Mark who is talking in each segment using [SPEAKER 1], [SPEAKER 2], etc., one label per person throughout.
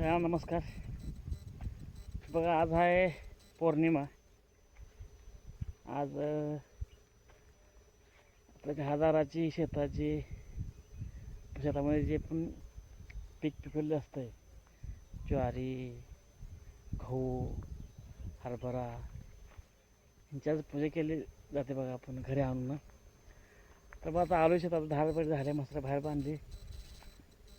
[SPEAKER 1] सगळ्यांना नमस्कार. बघा आज आहे पौर्णिमा. आज आपल्या हजाराची शेताची शेतामध्ये जे पण पीक पिकवलेलं असतं ज्वारी गहू हरभरा ह्यांच्याच पूजा केली जाते बघा आपण घरी आणून. तर बघा आता आलो शेतात दहा रुपये झाले मस्त बाहेर बांधली.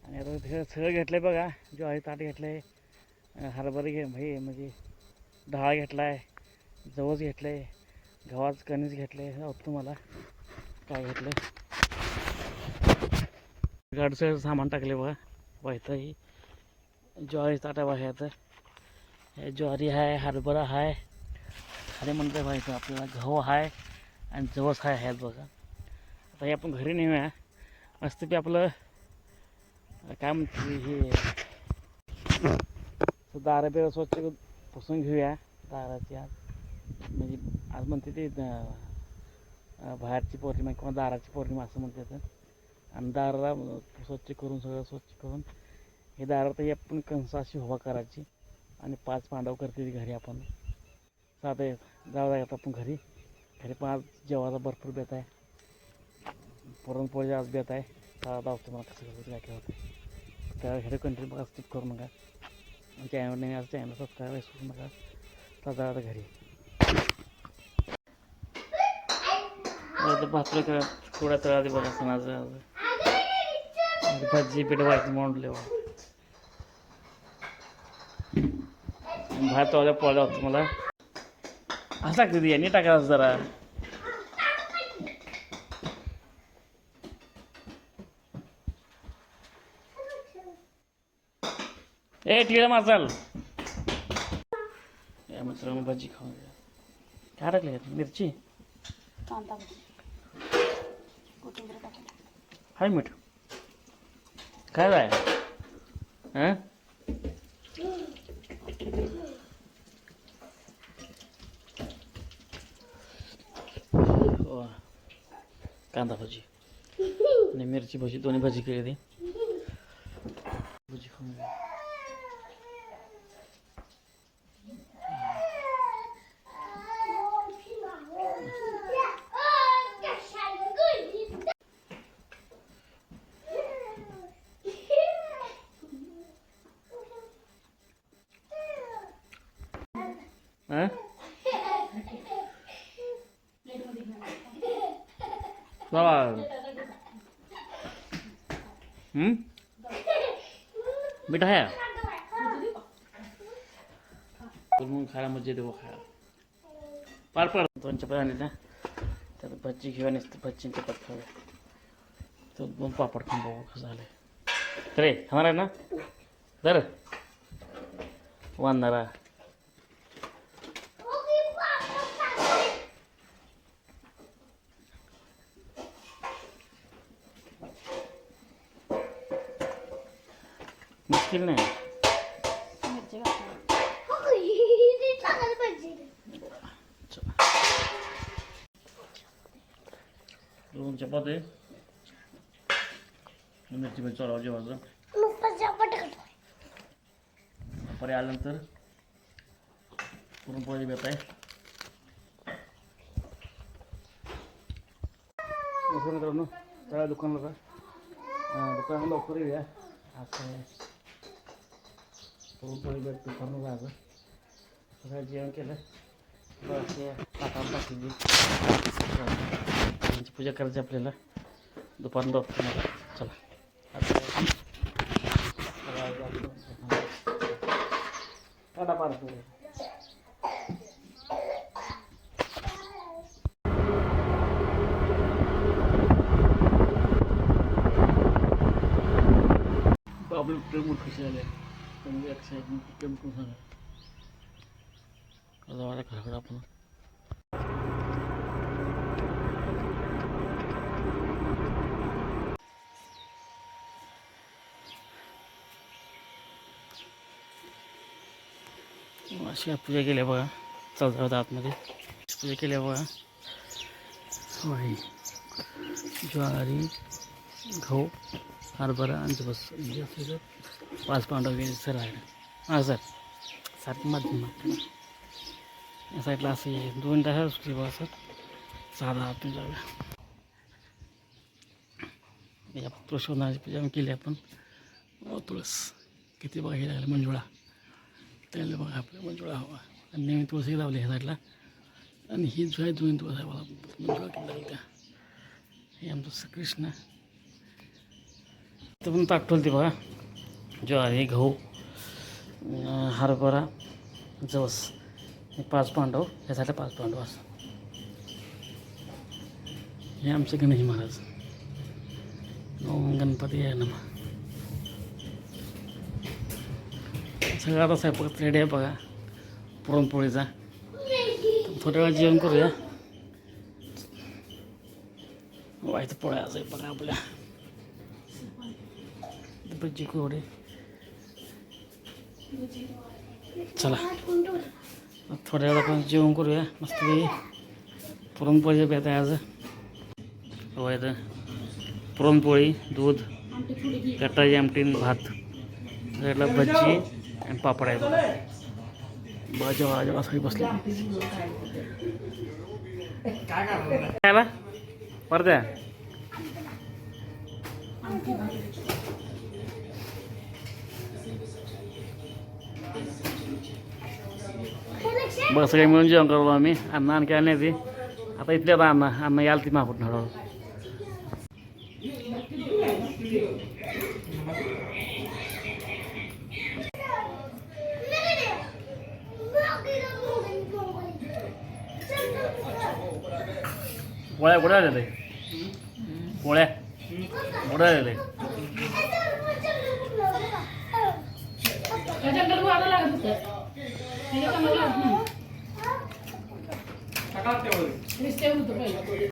[SPEAKER 1] आणि आता हे सगळं घेतलं आहे बघा. ज्वारी ताट घेतलं आहे हरभरे घे हे म्हणजे डाळ घेतला आहे जवस घेतलं आहे गव्हाचं कणीस घेतलं आहे होतं तुम्हाला? काय घेतलं गाडीचं सामान टाकले बघा. वाहतं ही ज्वारी ताटा आहे हे ज्वारी आहे हरभरा आहे. खाली म्हणतं व्हायचं आपल्याला गहू आहे आणि जवस आहे ह्यात बघा. आता हे आपण घरी नेऊया. मस्तपैकी आपलं काय म्हणते हे? दारा बिरा स्वच्छ पुसून घेऊया. दाराची आज म्हणजे आज म्हणते ते द- बाहेरची पौर्णिमा किंवा दाराची पौर्णिमा असं म्हणते तर आणि दाराला स्वच्छ करून सगळं स्वच्छ करून हे दारात आपण कंस अशी उभा करायची आणि पाच पांडव करते ती घरी आपण. साधं जाऊ द्या आपण घरी. घरी पण आज जेवायला भरपूर बेत आहे. पुरणपोळी आज बेत आहे. साधा मला कसं कसं काय काय होतं त्या घरी कंटिन्यू बघा स्किप करू नका चॅनल नाही आज चॅनल सबस्क्राईब विसरू नका साधा आता घरी आता भात्र करा थोड्या तळा बघा सणाचं आज भाजी पेट व्हायचं मांडले भात वाल्या पोळ्या होतं मला असं टाकते ती टाकायचं जरा ए टिळा मारचाल या मित्रांनो भाजी खाऊन घ्या. काय टाकले यात? मिरची?
[SPEAKER 2] कांदा कोथिंबीर टाकली.
[SPEAKER 1] हाय मीठ. काय हां? हो. कांदा भाजी. आणि मिरची भाजी दोन्ही भाजी केली ती. भाजी खाऊन घ्या. हां बाबा. हम्म? मीठ आहे मग खायला मजा देऊ खायला. पार पाड. दोन चपात्या आणल्या. त्यात भजी घेऊन असते भजी चपात खाऊया तर दोन पापड खाऊन बघू कसं झालं तर खाणार आहे ना. तर वाढणारा मुश्किल नाही दोन चपाती मिरची मिरची चोरावं जेवायचं. पर्याय आल्यानंतर पुरणपोळी घेत आहे मित्रांनो त्या दुकानाला जा. दुकानाला लवकर येऊया. असं पुरणपोळी बेत दुकानाला जायचं सगळं जेवण केलं. बस त्यांची पूजा करायची आपल्याला. दुपारनं बघतो चला. टाटा पार्क आपलं प्रेम खुशी झाले. तुम्ही एक्साइटमेंट प्रेम करून सांगा आता माझ्या घराकडे आपण अशी काय पूजा केली आहे बघा चौदा आतमध्ये पूजा केली आहे बघा होय ज्वारी गहू हरभरा आणि बस म्हणजे पाच पांडव गेले सर आहे हां सर. सारखी माध्यम या साईडला असं दोन तास सुट्टी बघा सर साधा आपण जाऊया या तुळशीवनाची पूजा केली आपण. तुळस. किती बघा हे लागलं मंजुळा. त्याला बघा आपल्या मंजुळा हवा. आणि नेहमी तुळसही लावली ह्या साईडला. आणि ही जो आहे दोन तुळस आहे बघा. मंजुळा केली लागली त्या हे आमचं कृष्ण तर पण ताट ठेवली बघा. ज्वारी गहू हरभरा जवस. हे पाच पांडव ह्यासाठी पाच पांडव असं. हे आमचे गणेश महाराज. ओम गणपती आहे नम सगळं आता स्वयंपाक रेडी आहे बघा. पुरणपोळीचा. थोड्या वेळा जेवण करूया. व्हायचं पोळ्या असं बघा आपल्या. भजी कोरडे चला. थोड्या वेळा आपण जेवण करूया. मस्त पुरणपोळी बेत आहे आज हो, व्हायचं पुरणपोळी दूध कटाची आमटी भात त्याला भजी आणि पापड आहे बघा भाजी सगळी बसली काय आला परत या
[SPEAKER 2] आमटी भात
[SPEAKER 1] बघ सगळे मिळून जेवण करलो आम्ही अन्न आणखी आली ती आता इथल्या आता अन्न अन्न याल ती मागून हळूहळू पोळ्या कुठे आल्या ते पोळ्या कुठे आल्या ते
[SPEAKER 2] त्याच्याकडे वाढायला लागत होतं त्याच्याकडे लागत नाही रिस्ते होतं पहिलं